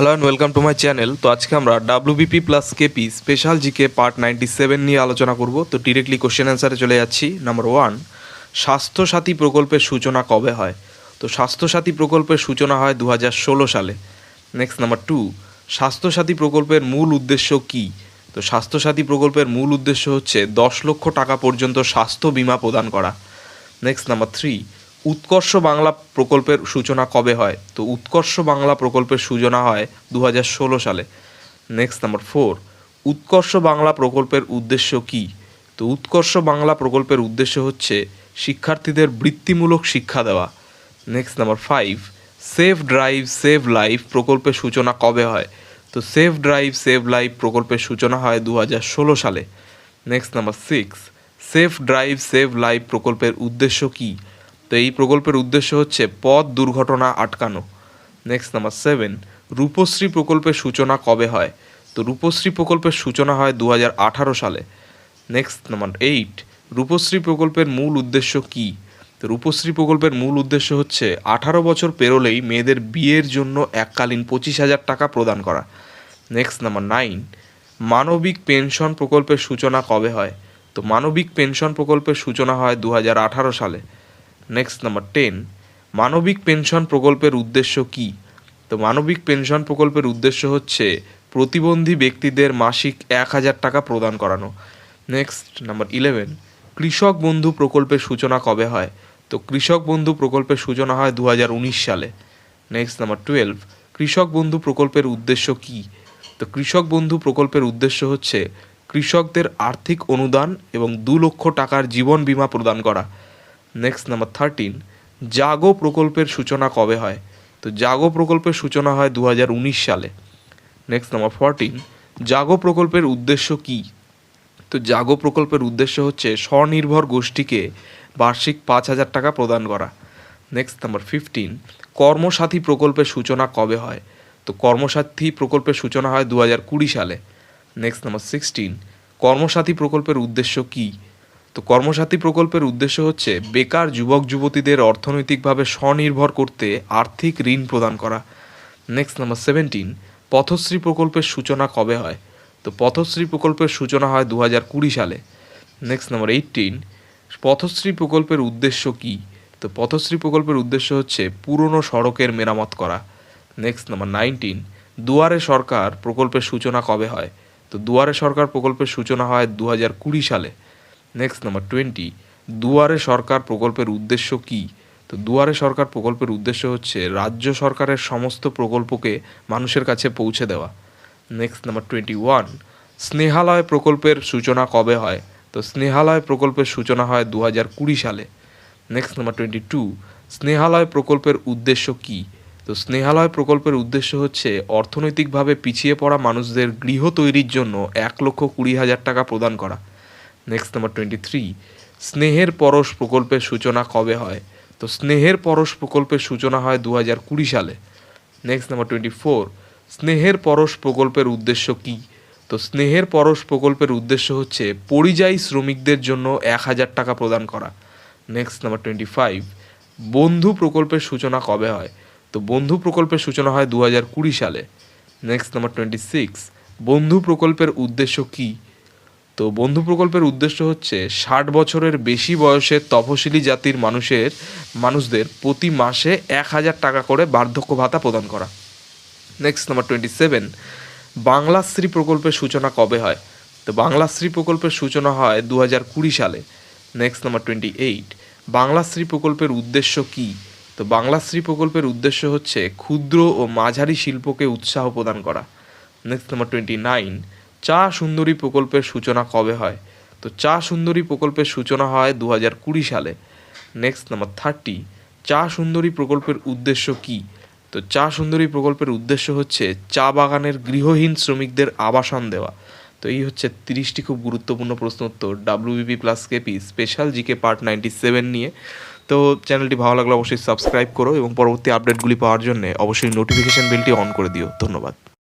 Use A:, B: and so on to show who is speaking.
A: Hello and welcome to my channel তো আজকে আমরা WBP plus KP special GK part ninety seven নিয়ে আলোচনা করব। তো ডিরেক্টলি কোশ্চেন অ্যান্সারে চলে যাচ্ছি। নাম্বার ওয়ান স্বাস্থ্যসাথী প্রকল্পের সূচনা কবে হয়? তো স্বাস্থ্যসাথী প্রকল্পের সূচনা হয় দু হাজার ষোলো সালে। নেক্সট নাম্বার টু স্বাস্থ্যসাথী প্রকল্পের মূল উদ্দেশ্য কী? তো স্বাস্থ্যসাথী প্রকল্পের মূল উদ্দেশ্য হচ্ছে দশ লক্ষ টাকা পর্যন্ত স্বাস্থ্য বীমা প্রদান করা। নেক্সট নাম্বার থ্রি উৎকর্ষ বাংলা প্রকল্পের সূচনা কবে হয়? তো উৎকর্ষ বাংলা প্রকল্পের সূচনা হয় দু সালে। নেক্সট নাম্বার ফোর উৎকর্ষ বাংলা প্রকল্পের উদ্দেশ্য কী? তো উৎকর্ষ বাংলা প্রকল্পের উদ্দেশ্য হচ্ছে শিক্ষার্থীদের বৃত্তিমূলক শিক্ষা দেওয়া। Next number five safe drive save life প্রকল্পের সূচনা কবে হয়? তো সেফ ড্রাইভ সেভ লাইফ প্রকল্পের সূচনা হয় দু সালে। Next number six safe drive save life প্রকল্পের উদ্দেশ্য কী? তো এই প্রকল্পের উদ্দেশ্য হচ্ছে পথ দুর্ঘটনা আটকানো। নেক্সট নাম্বার সেভেন রূপশ্রী প্রকল্পের সূচনা কবে হয়? তো রূপশ্রী প্রকল্পের সূচনা হয় দু আঠারো সালে। নেক্সট নাম্বার এইট রূপশ্রী প্রকল্পের মূল উদ্দেশ্য কী? তো রূপশ্রী প্রকল্পের মূল উদ্দেশ্য হচ্ছে আঠারো বছর পেরোলেই মেয়েদের বিয়ের জন্য এককালীন পঁচিশ হাজার টাকা প্রদান করা। নেক্সট নাম্বার নাইন মানবিক পেনশন প্রকল্পের সূচনা কবে হয়? তো মানবিক পেনশন প্রকল্পের সূচনা হয় দু সালে। নেক্সট নাম্বার টেন মানবিক পেনশন প্রকল্পের উদ্দেশ্য কী? তো মানবিক পেনশন প্রকল্পের উদ্দেশ্য হচ্ছে প্রতিবন্ধী ব্যক্তিদের মাসিক এক হাজার টাকা প্রদান করানো। নেক্সট নাম্বার ইলেভেন কৃষক বন্ধু প্রকল্পের সূচনা কবে হয়? তো কৃষক বন্ধু প্রকল্পের সূচনা হয় দু হাজার উনিশ সালে। নেক্সট নাম্বার টুয়েলভ কৃষক বন্ধু প্রকল্পের উদ্দেশ্য কী? তো কৃষক বন্ধু প্রকল্পের উদ্দেশ্য হচ্ছে কৃষকদের আর্থিক অনুদান এবং দু লক্ষ টাকার জীবন বীমা প্রদান করা। নেক্সট নাম্বার থার্টিন জাগো প্রকল্পের সূচনা কবে হয়? তো জাগো প্রকল্পের সূচনা হয় দু হাজার উনিশ সালে। নেক্সট নাম্বার ফোরটিন জাগো প্রকল্পের উদ্দেশ্য কী? তো জাগো প্রকল্পের উদ্দেশ্য হচ্ছে স্বনির্ভর গোষ্ঠীকে বার্ষিক পাঁচ হাজার টাকা প্রদান করা। নেক্সট নাম্বার ফিফটিন কর্মসাথী প্রকল্পের সূচনা কবে হয়? তো কর্মসাথী প্রকল্পের সূচনা হয় দু হাজার কুড়ি সালে। নেক্সট নাম্বার সিক্সটিন কর্মসাথী প্রকল্পের উদ্দেশ্য কী? তো কর্মসাথী প্রকল্পের উদ্দেশ্য হচ্ছে বেকার যুবক যুবতীদের অর্থনৈতিকভাবে স্বনির্ভর করতে আর্থিক ঋণ প্রদান করা। নেক্সট নাম্বার সেভেন্টিন পথশ্রী প্রকল্পের সূচনা কবে হয়? তো পথশ্রী প্রকল্পের সূচনা হয় দু কুড়ি সালে। নেক্সট নাম্বার এইটিন পথশ্রী প্রকল্পের উদ্দেশ্য কী? তো পথশ্রী প্রকল্পের উদ্দেশ্য হচ্ছে পুরনো সড়কের মেরামত করা। নেক্সট নাম্বার নাইনটিন দুয়ারে সরকার প্রকল্পের সূচনা কবে হয়? তো দুয়ারে সরকার প্রকল্পের সূচনা হয় দু হাজার কুড়ি সালে। নেক্সট নাম্বার টোয়েন্টি দুয়ারে সরকার প্রকল্পের উদ্দেশ্য কী? তো দুয়ারে সরকার প্রকল্পের উদ্দেশ্য হচ্ছে রাজ্য সরকারের সমস্ত প্রকল্পকে মানুষের কাছে পৌঁছে দেওয়া। Next number twenty one Snehalaya প্রকল্পের সূচনা কবে হয়? তো স্নেহালয় প্রকল্পের সূচনা হয় দু হাজার কুড়ি সালে। Next number twenty two Snehalaya প্রকল্পের উদ্দেশ্য কী? তো স্নেহালয় প্রকল্পের উদ্দেশ্য হচ্ছে অর্থনৈতিকভাবে পিছিয়ে পড়া মানুষদের গৃহ তৈরির জন্য এক লক্ষ কুড়ি হাজার টাকা প্রদান করা। নেক্সট নাম্বার টোয়েন্টি থ্রি স্নেহের পরশ প্রকল্পের সূচনা কবে হয় তো স্নেহের পরশ প্রকল্পের সূচনা হয় দু হাজার কুড়ি সালে নেক্সট নাম্বার টোয়েন্টি ফোর স্নেহের পরশ প্রকল্পের উদ্দেশ্য কী? তো স্নেহের পরশ প্রকল্পের উদ্দেশ্য হচ্ছে পরিযায়ী শ্রমিকদের জন্য এক হাজার টাকা প্রদান করা। নেক্সট নাম্বার টোয়েন্টি ফাইভ বন্ধু প্রকল্পের সূচনা কবে হয়? তো বন্ধু প্রকল্পের সূচনা হয় দু হাজার কুড়ি সালে। নেক্সট নাম্বার টোয়েন্টি সিক্স বন্ধু প্রকল্পের উদ্দেশ্য কী? তো বন্ধু প্রকল্পের উদ্দেশ্য হচ্ছে ষাট বছরের বেশি বয়সের তফসিলি জাতির মানুষের, মানুষদের প্রতি মাসে এক হাজার টাকা করে বার্ধক্য ভাতা প্রদান করা। Next number twenty seven Banglashree প্রকল্পের সূচনা কবে হয়? তো বাংলাশ্রী প্রকল্পের সূচনা হয় দু হাজার কুড়ি সালে। Next number twenty eight Banglashree প্রকল্পের উদ্দেশ্য কী? তো বাংলাশ্রী প্রকল্পের উদ্দেশ্য হচ্ছে ক্ষুদ্র ও মাঝারি শিল্পকে উৎসাহ প্রদান করা। নেক্সট নাম্বার টোয়েন্টি নাইন চা সুন্দরী প্রকল্পের সূচনা কবে হয়? তো চা সুন্দরী প্রকল্পের সূচনা হয় দু হাজার কুড়ি সালে। নেক্সট নাম্বার থার্টি চা সুন্দরী প্রকল্পের উদ্দেশ্য কী? তো চা সুন্দরী প্রকল্পের উদ্দেশ্য হচ্ছে চা বাগানের গৃহহীন শ্রমিকদের আবাসন দেওয়া। তো এই হচ্ছে তিরিশটি খুব গুরুত্বপূর্ণ প্রশ্ন উত্তর। WBP plus KP special GK part ninety seven নিয়ে। তো চ্যানেলটি ভালো লাগলে অবশ্যই সাবস্ক্রাইব করো এবং পরবর্তী আপডেটগুলি পাওয়ার জন্য অবশ্যই নোটিফিকেশন বেলটি অন করে দিও। ধন্যবাদ।